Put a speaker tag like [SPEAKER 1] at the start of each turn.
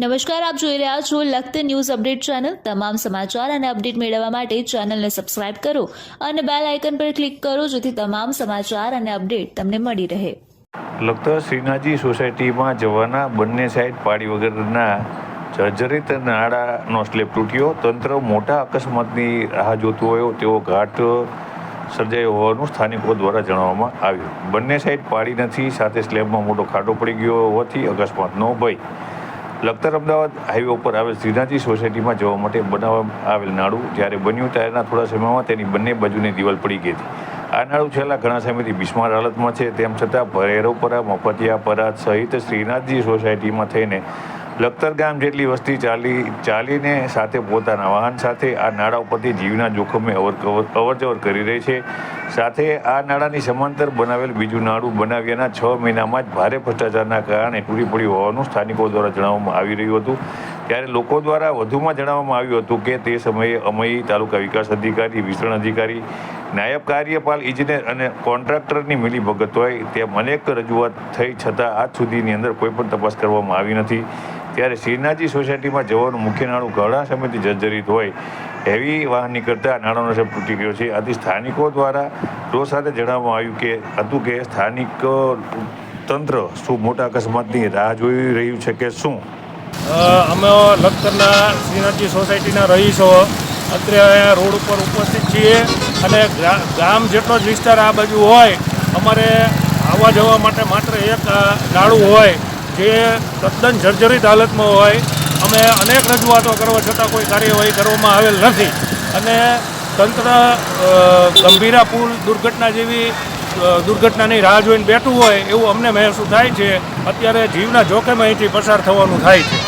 [SPEAKER 1] નમસ્કાર, આપ જોઈ રહ્યા છો લખત ન્યૂઝ અપડેટ ચેનલ. તમામ સમાચાર અને અપડેટ મેળવવા માટે ચેનલને સબસ્ક્રાઇબ કરો અને બેલ આઇકન પર ક્લિક કરો જેથી તમામ સમાચાર અને અપડેટ તમને મળી રહે.
[SPEAKER 2] લખત શ્રીનાજી સોસાયટીમાં જવાના બંને સાઈડ પાડી વગરના જર્જરિત નાળાનો સ્લેબ તૂટ્યો. તંત્ર મોટા અકસ્માતની રાહ જોતું હોય તેવો ઘાટ સર્જાયો હોવાનું સ્થાનિકો દ્વારા જણાવવામાં આવ્યું. બંને સાઈડ પાડી નથી, સાથે સ્લેબમાં મોટો ખાડો પડી ગયો હોવાથી અકસ્માતનો ભય. લખતર અમદાવાદ હાઈવે ઉપર આવેલ શ્રીનાથજી સોસાયટીમાં જવા માટે બનાવવામાં આવેલ નાળું. જ્યારે બન્યું ત્યારના થોડા સમયમાં તેની બંને બાજુની દિવાલ પડી ગઈ હતી. આ નાળું છેલ્લા ઘણા સમયથી બિસ્માર હાલતમાં છે. તેમ છતાં ભરેરોપરા મફતિયા પરાત સહિત શ્રીનાથજી સોસાયટીમાં થઈને લખતર ગામ જેટલી વસ્તી ચાલી, ચાલીને સાથે પોતાના વાહન સાથે આ નાળા ઉપરથી જીવના જોખમે અવર અવર જવર કરી રહી છે. સાથે આ નાળાની સમાંતર બનાવેલ બીજું નાળું બનાવ્યાના છ મહિનામાં જ ભારે ભ્રષ્ટાચારના કારણે તૂટી પડ્યું હોવાનું સ્થાનિકો દ્વારા જણાવવામાં આવી રહ્યું હતું. ત્યારે લોકો દ્વારા વધુમાં જણાવવામાં આવ્યું હતું કે તે સમયે અમઈ તાલુકા વિકાસ અધિકારી, વિસ્તરણ અધિકારી, નાયબ કાર્યપાલ ઇજનેર અને કોન્ટ્રાક્ટરની મિલીભગત હોય તેમ અનેક રજૂઆત થઈ છતાં આજ સુધીની અંદર કોઈ પણ તપાસ કરવામાં આવી નથી. ત્યારે શ્રીનાથજી સોસાયટીમાં જવાનું મુખ્ય નાણું ઘણા સમયથી જર્જરિત હોય એવી વાહનની કરતાં નાણાંનો શબ તૂટી ગયો છે. આથી સ્થાનિકો દ્વારા રોજ સાથે જણાવવામાં આવ્યું કે હતું કે સ્થાનિક તંત્ર શું મોટા અકસ્માતની રાહ જોઈ રહ્યું છે કે શું?
[SPEAKER 3] અમે લખતરના શ્રીનાથજી સોસાયટીના રહીશો અત્યારે રોડ ઉપર ઉપસ્થિત છીએ અને ગામ જેટલો જ વિસ્તાર આ બાજુ હોય અમારે આવવા જવા માટે માત્ર એક અ, હોય. જે તદ્દન જર્જરિત હાલતમાં હોય, અમે અનેક રજૂઆતો કરવા છતાં કોઈ કાર્યવાહી કરવામાં આવેલ નથી. અને તંત્ર ગંભીરા પુલ, દુર્ઘટના જેવી દુર્ઘટનાની રાહ જોઈને બેઠું હોય, એવું અમને મહેસૂસ થાય છે. અત્યારે જીવના જોખમે અહીંથી પસાર થવાનું થાય છે.